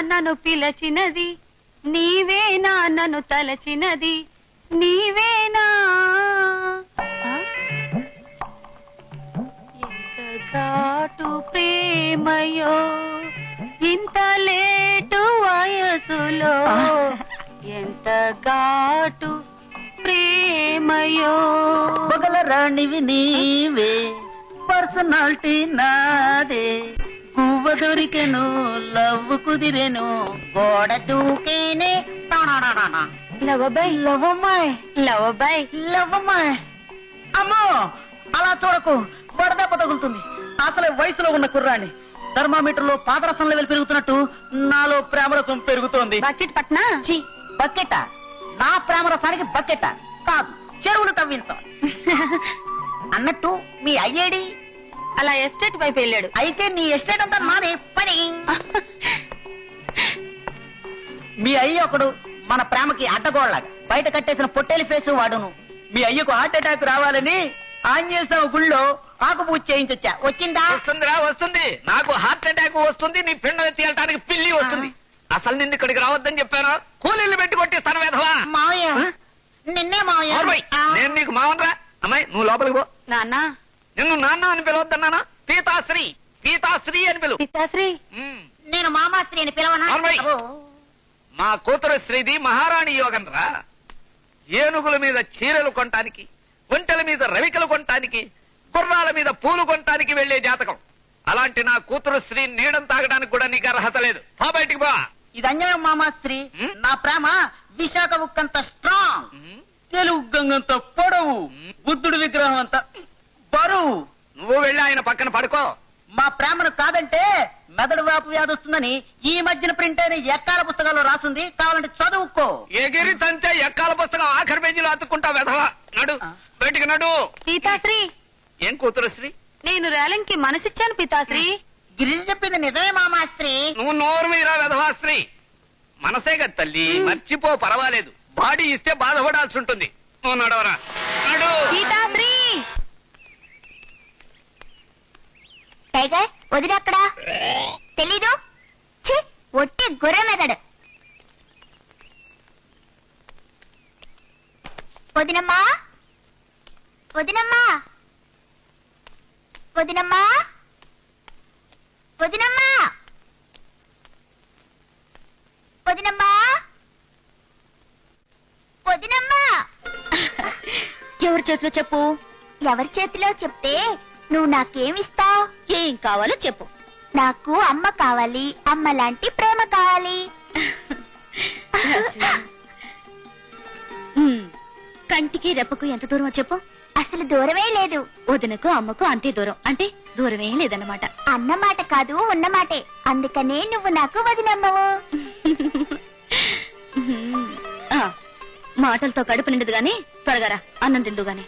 నన్ను పిలచినది. నీవేనా నన్ను తలచినది. నీవేనా ఎంత ఘాటు ప్రేమయో ఇంత లేటు వయసులో. ఎంత ఘాటు ప్రేమయో. పగల రాణివి నీవే పర్సనాలిటీ నాదే. పువ్వ దొరికెను లవ్ కుదిరెను గోడ దూకేనే. లవబాయ్ లవమ్మాయ్ లవబాయ్ లవమ్మాయ్ అమ్మో అలా చూడకు. వడదెబ్బ తగులుతుంది. అసలే వయసులో ఉన్న కుర్రాన్ని థర్మామీటర్లో పాదరసం లెవెల్ పెరుగుతున్నట్టు నాలో ప్రేమరసం పెరుగుతోంది. బకెట్ పట్నా? ఛీ, బకెట? నా ప్రేమరసానికి బకెట? కాదు చెరువులు తవ్వించాం. అన్నట్టు మీ అయ్యేడి అలా ఎస్టేట్ వైపు వెళ్ళాడు. అయితే నీ ఎస్టేట్ అంతా నాదే. పని. మీ అయ్య ఒకడు మన ప్రేమకి అడ్డగోళ్ళగా బయట కట్టేసిన పొట్టేలి ఫేసు వాడును. మీ అయ్యకు హార్ట్ అటాక్ రావాలని ఆంజనేయ స్వామి గుళ్ళో ఆకుపూజ చేయించొచ్చా. వచ్చిందా? వస్తుందిరా వస్తుంది. నాకు హార్ట్ అటాక్ వస్తుంది నీ పిండం తీయటానికి పిల్లి వస్తుంది. అసలు నిన్ను ఇక్కడికి రావద్దని చెప్పాను. కూలీలు పెట్టి కొట్టిస్తాను వేధవా. మావయ్య. నిన్నే మావయ్య. నేను నీకు మావనరా. అమ్మాయి నువ్వు లోపలికి పో. నాన్న నిన్ను నాన్న అని పిలవద్దన్నానా పీతాశ్రీ పీతాశ్రీ అని పిలువు. పితాశ్రీ? ఉమ్. నేను మామాస్త్రి అని పిలవనా. అబ్బో. మా కూతురు శ్రీది మహారాణి యోగం రా. ఏనుగుల మీద చీరలు కొనటానికి ఒంటెల మీద రవికలు కొనటానికి గుర్రాల మీద పూలు కొనటానికి వెళ్ళే జాతకం. అలాంటి నా కూతురు శ్రీ నీడం తాగడానికి కూడా నీకు అర్హత లేదు. పో బయటికి బా ఇది అన్యాయం ఉమ్. నా ప్రేమ విశాఖ ఉక్కంత స్ట్రాంగ్ తెలుగు గంగంత పడుకో మా ప్రేమను కాదంటే మెదడు వ్యాపు వ్యాధి వస్తుందని ఈ మధ్యన ప్రింట్ అయిన ఎక్కాల పుస్తకాల్లో రాసుంది. కావాలంటే చదువుకో. ఎగిరి తంతే ఎక్కాల పుస్తకం ఆఖరి పేజీలో అతుక్కుంటా వెధవా. నడు బయటికి నడు. పితాశ్రీ. ఏం కూతురు శ్రీ? నేను రేలంకి మనసిచ్చాను పితాశ్రీ. గిరిజ చెప్పింది నిజమే మామాస్త్రి నువ్వు నోరు మీరా వెధవా శ్రీ. మనసే కదా తల్లి మర్చిపో పర్వాలేదు. బాడీ ఇస్తే బాధపడాల్సి ఉంటుంది. నువ్వు నడవరా. నడు. పితాశ్రీ. టైగర్ వదినక్కడా తెలీదు? ఒట్టి గొర్రె మెదడు వదినమ్మా? వదినమ్మా? వదినమ్మా? వదినమ్మా? వదినమ్మా? వదినమ్మా? ఎవరి చేతిలో చెప్పు? ఎవరి చేతిలో చెప్తే నువ్వు నాకేమిస్తావు ఏం కావాలో చెప్పు. నాకు అమ్మ కావాలి అమ్మ లాంటి ప్రేమ కావాలి. ఉమ్, కంటికి రెప్పకు ఎంత దూరమో చెప్పు. అసలు దూరమే లేదు. వదినకు అమ్మకు అంతే దూరం. అంటే దూరమే లేదన్నమాట. అన్నమాట కాదు ఉన్నమాటే అందుకనే నువ్వు నాకు వదినమ్మవు. ఉమ్, ఆ, మాటలతో కడుపు నిండదు గాని త్వరగా రా, అన్నం తిందు గాని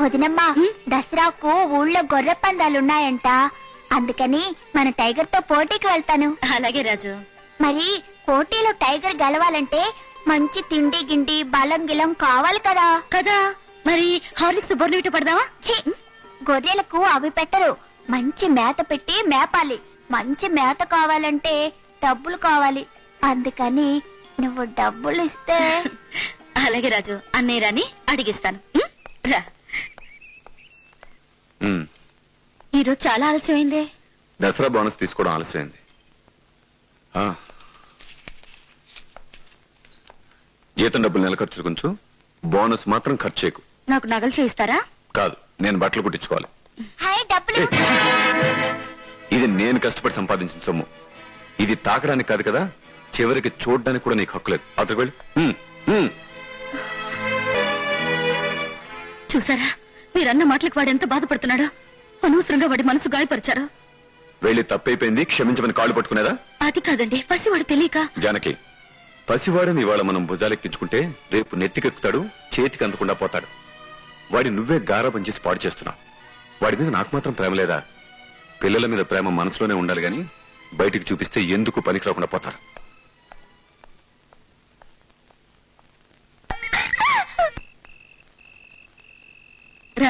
వదినమ్మ దసరాకు ఊళ్ళో గొర్రె పందాలున్నాయంట. అందుకని మన టైగర్తో పోటీకి వెళ్తాను. అలాగే రాజు. మరి పోటీలో టైగర్ గెలవాలంటే మంచి తిండి గిండి బలం గిలం కావాలి కదా. కదా? మరి హార్లిక్స్ బొర్నవిట పడదావా ఛీ! గొర్రెలకు అవి పెట్టరు. మంచి మేత పెట్టి మేపాలి. మంచి మేత కావాలంటే డబ్బులు కావాలి. అందుకని నువ్వు డబ్బులు ఇస్తే అలాగే రాజు. అన్నయ్య రాని అడిగిస్తాను. రా. ఈరోజు చాలా ఆలస్యమైందే. దసరా బోనస్ తీసుకోవడం ఆలస్యమైంది. ఆ. జీతం డబ్బులు నెల ఖర్చు కొంచెం బోనస్ మాత్రం ఖర్చు చేయకు. నాకు నగలు చేయిస్తారా? కాదు నేను బట్టలు కుట్టించుకోవాలి. హాయ్ డబ్బులు ఇది నేను కష్టపడి సంపాదించిన సొమ్ము. ఇది తాకడానికి కాదు కదా చివరికి చూడడానికి కూడా నీకు హక్కు లేదు. అతను వెళ్ళి. ఉమ్, ఉమ్. చూసారా? మీరన్న మాటలకు వాడు ఎంత బాధపడుతున్నాడో? అనవసరంగా వాడి మనసు గాయపరిచారు? వెళ్ళి తప్పైపోయింది క్షమించమని కాళ్ళు పట్టుకునేదా? అది కాదండి పసివాడు తెలియక. జానకి పసివాడని ఇవాళ మనం భుజాలెక్కించుకుంటే రేపు నెత్తికెక్కుతాడు చేతికి అందకుండా పోతాడు. వాడి నువ్వే గారాబం చేసి పాడు చేస్తున్నావు. వాడి మీద నాకు మాత్రం ప్రేమ లేదా? పిల్లల మీద ప్రేమ మనసులోనే ఉండాలి గాని బయటికి చూపిస్తే ఎందుకు పనికి రాకుండా పోతారు?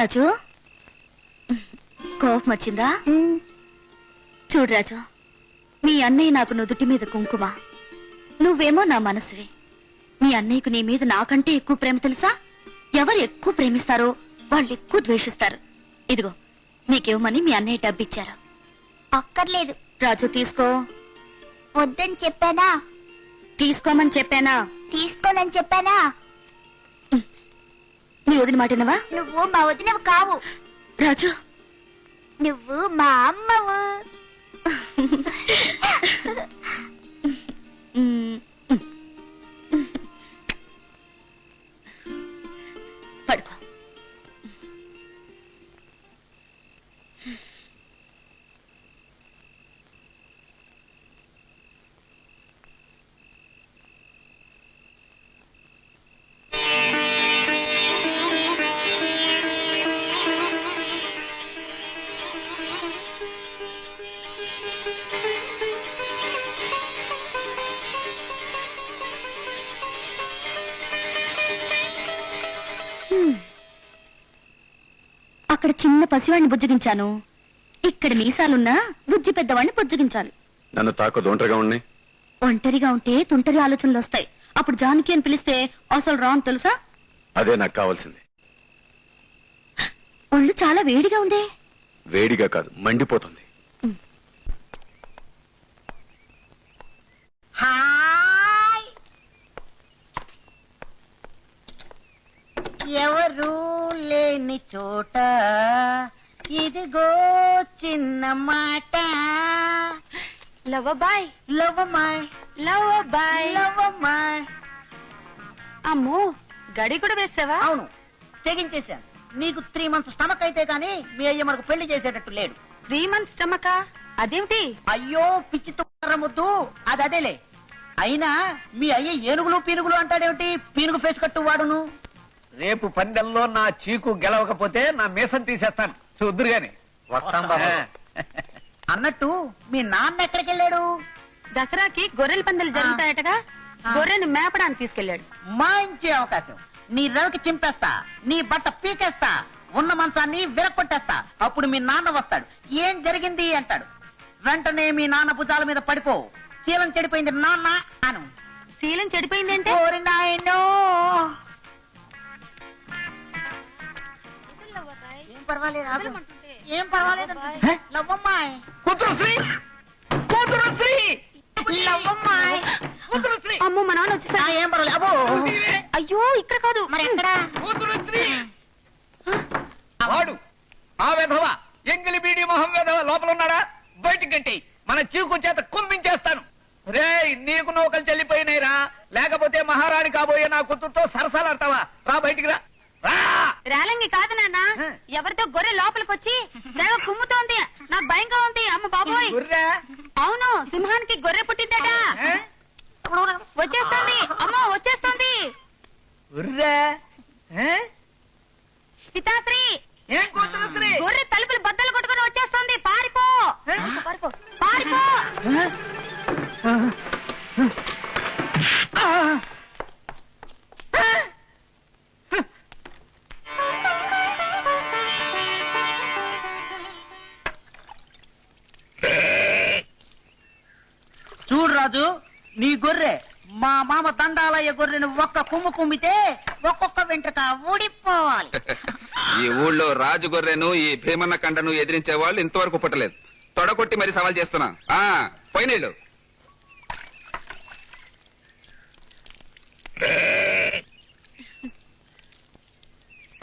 రాజు? కోపం వచ్చిందా? చూడు రాజు మీ అన్నయ్య నాకు నుదుటి మీద కుంకుమ. నువ్వేమో నా మనసువి. మీ అన్నయ్యకు నీ మీద నాకంటే ఎక్కువ ప్రేమ తెలుసా? ఎవరు ఎక్కువ ప్రేమిస్తారో వాళ్ళు ఎక్కువ ద్వేషిస్తారు. ఇదిగో నీకేమని మీ అన్నయ్య డబ్బిచ్చారు. అక్కర్లేదు. రాజు తీసుకో. వద్దని చెప్పానా? తీసుకోమని చెప్పానా? తీసుకోనని చెప్పానా? నీ వదిన మాటినవా? నువ్వు మా వదినవు కావు. రాజు. నువ్వు మా అమ్మవు. అక్కడ చిన్న పసివాడిని బుజ్జగించాను. ఇక్కడ మీసాలున్నా బుజ్జి పెద్దవాడిని బుజ్జగించాలి. నన్ను తాకొద్దు ఒంటరిగా ఉన్నాయి ఒంటరిగా ఉంటే తుంటరి ఆలోచనలు వస్తాయి. అప్పుడు జానకి అని పిలిస్తే అసలు రాంగ్ తెలుసా? అదే నాకు కావాల్సింది. ఒళ్ళు చాలా వేడిగా ఉంది. వేడిగా కాదు మండిపోతుంది. హాయ్. ఎవరు లేని చోట. ఇదిగో చిన్న మాట. లవ్ బాయ్ లవ్ బాయ్ లవమాయ్ అమ్మో గడి కూడా వేసావా? అవును తెగించేశాను. నీకు త్రీ మంత్స్ స్టమక్ అయితే కానీ మీ అయ్య మనకు పెళ్ళి చేసేటట్టు లేడు. త్రీ మంత్స్ స్టమక అదేమిటి? అయ్యో పిచ్చి తుమ్మరముద్దు అది అదేలే. అయినా మీ అయ్య ఏనుగులు పీనుగులు అంటాడేమిటి? పీనుగు ఫేస్ కట్టు వాడును రేపు పందెంలో నా చీకు గెలవకపోతే నా మీసం తీసేస్తాను. చూద్దురు గాని వస్తాం బాబు. అన్నట్టు మీ నాన్న ఎక్కడికి వెళ్ళాడు దసరాకి గొర్రెల పందాలు జరుగుతాయటగా? గొర్రెని మేపడానికి తీసుకెళ్ళాడు మంచి అవకాశం. నీ రవికి చింపేస్తా. నీ బట్ట పీకేస్తా. ఉన్న మంచాన్ని విరక్కొట్టేస్తా. అప్పుడు మీ నాన్న వస్తాడు. ఏం జరిగింది అంటాడు. వెంటనే మీ నాన్న భుజాల మీద పడిపో. శీలం చెడిపోయింది నాన్న అను. శీలం చెడిపోయిందంటే? ఓరి పర్వాలేదు. ఏం పర్వాలేదు? లవ్వమ్మాయ్. కూతురు శ్రీ! కూతురు శ్రీ! లవ్వమ్మాయ్. కూతురు శ్రీ! అమ్మో మా నాన్న వచ్చేసా ఏం పర్వాలేదు. అబ్బో. అయ్యో ఇక్కడ కాదు. మరి ఎక్కడ? కూతురు శ్రీ! వాడు ఆ వెధవ ఎంగిలి బీడి మొహం వెధవ లోపల ఉన్నాడా బయటికి గంటి మన చీకు చేత కుంభించేస్తాను రే నీకు నౌకలు చెల్లిపోయినాయిరా. లేకపోతే మహారాణి కాబోయే నా కూతురుతో సరసాలాడతావా? రా బయటికి రా. రా! రేలంగి కాదు నాన్న. ఎవరితో గొర్రె లోపలికి వచ్చి తెగ కుమ్ముతోంది. నాకు భయంగా ఉంది. అమ్మ బాబోయ్. అవును సింహానికి గొర్రె పుట్టిందట? వచ్చేస్తుంది. అమ్మో వచ్చేస్తుంది? పితాశ్రీ. గొర్రె తలుపులు బద్దలు కొట్టుకొని వచ్చేస్తుంది. పారిపో? పారిపో. పారిపో. దండాలయ్య గొర్రెను ఒక్క కుమ్ము కుమ్మితే ఒక్కొక్క వెంట్రుక ఊడిపోవాలి. ఈ ఊళ్ళో రాజు గొర్రెను ఈ భీమన్న కండను ఎదిరించే వాళ్ళు ఇంతవరకు పుట్టలేదు. తొడగొట్టి మరి సవాల్ చేస్తున్నా. ఆ పోయినేళ్ళు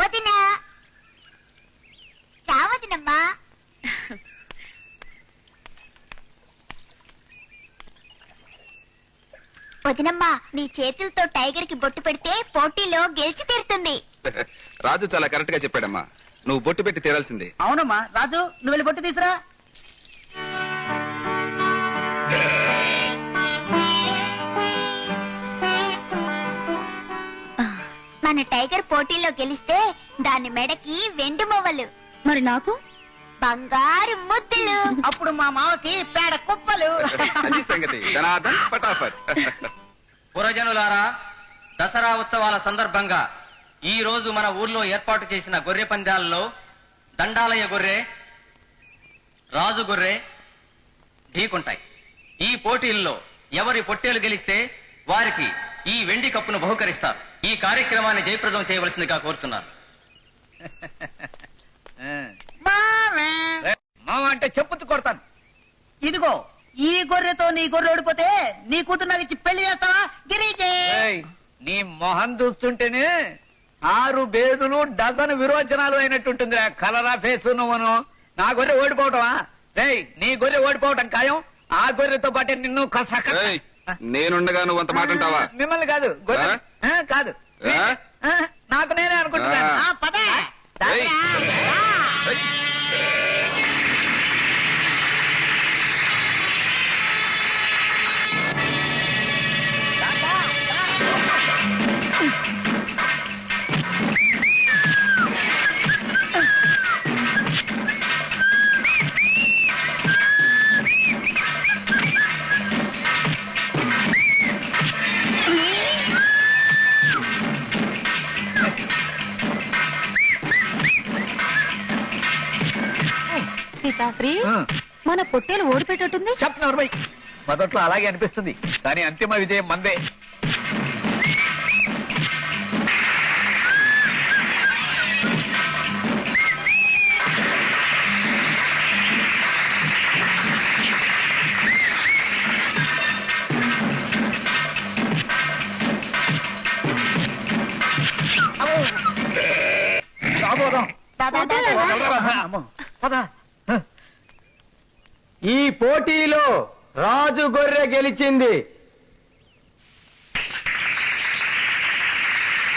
వదినా. రావదినమ్మా వదినమ్మా నీ చేతులతో టైగర్కి బొట్టు పెడితే పోటీలో గెలిచి తీరుతుంది. రాజు చాలా కరెక్ట్గా చెప్పాడమ్మా. నువ్వు బొట్టు పెట్టి తీరాల్సిందే. అవునమ్మా రాజు నువ్వు వెళ్ళి బొట్టు తీసురా. మన టైగర్ పోటీలో గెలిస్తే దాని మెడకి వెండి మొవ్వలు. మరి నాకు? బంగారు ముద్దులు. అప్పుడు మా మామకి పేడ కుప్పలు. అది సంగతి పటాఫట్ పురజనులారా దసరా ఉత్సవాల సందర్భంగా ఈ రోజు మన ఊర్లో ఏర్పాటు చేసిన గొర్రె పందాలలో దండాలయ గొర్రె రాజు గొర్రె ఢీకుంటాయి. ఈ పోటీల్లో ఎవరి పొట్టేలు గెలిస్తే వారికి ఈ వెండి కప్పును బహుకరిస్తారు. ఈ కార్యక్రమాన్ని జయప్రదం చేయవలసిందిగా. మామ అంటే చెప్పుతూ కొడతాను. ఇదిగో ఈ గొర్రెతో నీ గొర్రె ఓడిపోతే నీ కూతురు నాకు ఇచ్చి పెళ్ళి చేస్తావా గిరిజే ఏయ్, నీ మొహం చూస్తుంటేనే ఆరు బేదులు డజన్ విరోచనాలు అయినట్టుంటుంది కలరా ఫేసు నువ్వును నా గొర్రె ఓడిపోవటమా రేయ్ నీ గొర్రె ఓడిపోవటం ఖాయం ఆ గొర్రెతో పాటే నిన్ను కసక ఏయ్, నేనుండగా నువ్వు అంత మాట అంటావా మిమ్మల్ని కాదు గొర్రె ఆ? కాదు ఆ? ఆ, నాకు నేనే అనుకుంటున్నాను ఆ. పద. ఏయ్. ఏయ్. సీతాశ్రీ. మన పొట్టేలు ఓడిపెట్టేటుంది చెప్పు నర్మయ్ మొదట్లో అలాగే అనిపిస్తుంది కానీ అంతిమ విజయం మందే. పద. ఈ పోటీలో రాజు గొర్రె గెలిచింది.